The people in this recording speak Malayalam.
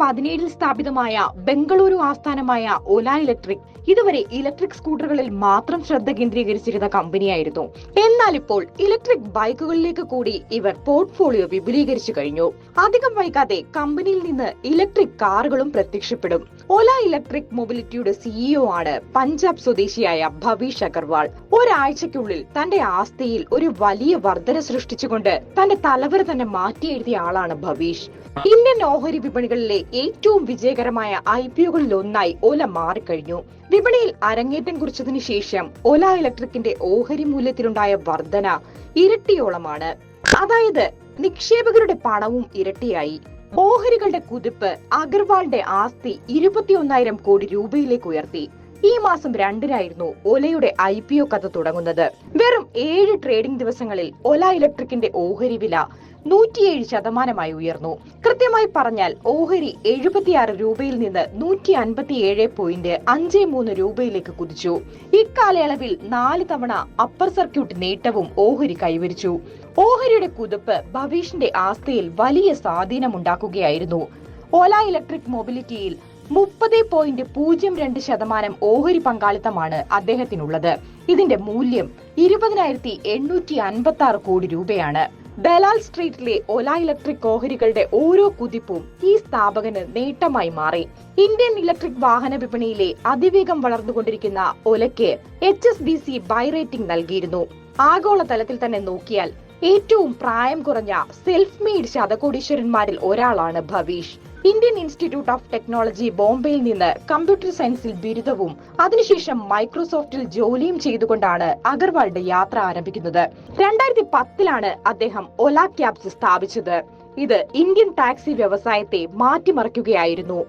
പതിനേഴിൽ സ്ഥാപിതമായ ബംഗളൂരു ആസ്ഥാനമായ ഓല ഇലക്ട്രിക് ഇതുവരെ ഇലക്ട്രിക് സ്കൂട്ടറുകളിൽ മാത്രം ശ്രദ്ധ കേന്ദ്രീകരിച്ചിരുന്ന കമ്പനിയായിരുന്നു. എന്നാൽ ഇപ്പോൾ ഇലക്ട്രിക് ബൈക്കുകളിലേക്ക് കൂടി ഇവർ പോർട്ട്ഫോളിയോ വിപുലീകരിച്ചു കഴിഞ്ഞു. അധികം വൈകാതെ കമ്പനിയിൽ നിന്ന് ഇലക്ട്രിക് കാറുകളും പ്രത്യക്ഷപ്പെടും. ഓല ഇലക്ട്രിക് മൊബിലിറ്റിയുടെ സിഇഒ ആണ് പഞ്ചാബ് സ്വദേശിയായ ഭവീഷ് അഗർവാൾ ഒരാഴ്ചയ്ക്കുള്ളിൽ തന്റെ ആസ്തിയിൽ ഒരു വലിയ വർധന സൃഷ്ടിച്ചുകൊണ്ട് തന്റെ തലവര തന്നെ മാറ്റി എഴുതിയ ആളാണ് ഭവീഷ്. ഇന്ത്യൻ ഓഹരി വിപണികളിലെ ഏറ്റവും വിജയകരമായ ഐ പി ഒന്നായി ഓല മാറിക്കഴിഞ്ഞു. വിപണിയിൽ അരങ്ങേറ്റം കുറിച്ചതിനു ശേഷം ഒല ഇലക്ട്രിക്കിന്റെ ഓഹരി മൂല്യത്തിലുണ്ടായ വർധന ഇരട്ടിയോളമാണ്. അതായത് നിക്ഷേപകരുടെ പണവും ഇരട്ടിയായി. ഓഹരികളുടെ കുതിപ്പ് അഗർവാളിന്റെ ആസ്തി ഇരുപത്തിയൊന്നായിരം കോടി രൂപയിലേക്ക് ഉയർത്തി. ഈ മാസം രണ്ടിനായിരുന്നു ഒലയുടെ ഐ പി ഒ കഥ തുടങ്ങുന്നത്. വെറും ഏഴ് ട്രേഡിംഗ് ദിവസങ്ങളിൽ ഒല ഇലക്ട്രിക്കിന്റെ ഓഹരി വില നൂറ്റിയേഴ് ശതമാനമായി ഉയർന്നു. കൃത്യമായി പറഞ്ഞാൽ ഓഹരി എഴുപത്തിയാറ് രൂപയിൽ നിന്ന് നൂറ്റി അൻപത്തിയേഴ് പോയിന്റ് അഞ്ച് മൂന്ന് രൂപയിലേക്ക് കുതിച്ചു. ഇക്കാലയളവിൽ നാല് തവണ അപ്പർ സർക്യൂട്ട് നേട്ടവും ഓഹരി കൈവരിച്ചു. ഓഹരിയുടെ കുതിപ്പ് ഭവീഷിന്റെ ആസ്ഥയിൽ വലിയ സ്വാധീനമുണ്ടാക്കുകയായിരുന്നു. ഓല ഇലക്ട്രിക് മൊബിലിറ്റിയിൽ മുപ്പത് പോയിന്റ് പൂജ്യം രണ്ട് ശതമാനം ഓഹരി പങ്കാളിത്തമാണ് അദ്ദേഹത്തിനുള്ളത്. ഇതിന്റെ മൂല്യം ഇരുപതിനായിരത്തി എണ്ണൂറ്റി അൻപത്തി ആറ് കോടി രൂപയാണ്. ബലാൽ സ്ട്രീറ്റിലെ ഒല ഇലക്ട്രിക് ഓഹരികളുടെ ഓരോ കുതിപ്പും ഈ സ്ഥാപകന് നേട്ടമായി മാറി. ഇന്ത്യൻ ഇലക്ട്രിക് വാഹന വിപണിയിലെ അതിവേഗം വളർന്നുകൊണ്ടിരിക്കുന്ന ഒലയ്ക്ക് H S B C buy rating നൽകിയിരുന്നു. ആഗോളതലത്തിൽ തന്നെ നോക്കിയാൽ ഏറ്റവും പ്രായം കുറഞ്ഞ സെൽഫ് മെയ്ഡ് ശതകോടീശ്വരന്മാരിൽ ഒരാളാണ് Bhavish. Indian Institute of Technology ബോംബെയിൽ നിന്ന് കമ്പ്യൂട്ടർ സയൻസിൽ ബിരുദവും അതിനുശേഷം മൈക്രോസോഫ്റ്റിൽ ജോലിയും ചെയ്തുകൊണ്ടാണ് അഗർവാളുടെ യാത്ര ആരംഭിക്കുന്നത്. രണ്ടായിരത്തി പത്തിലാണ് അദ്ദേഹം ഒല ക്യാബ്സ് സ്ഥാപിച്ചത്. ഇത് ഇന്ത്യൻ ടാക്സി വ്യവസായത്തെ മാറ്റിമറിക്കുകയായിരുന്നു.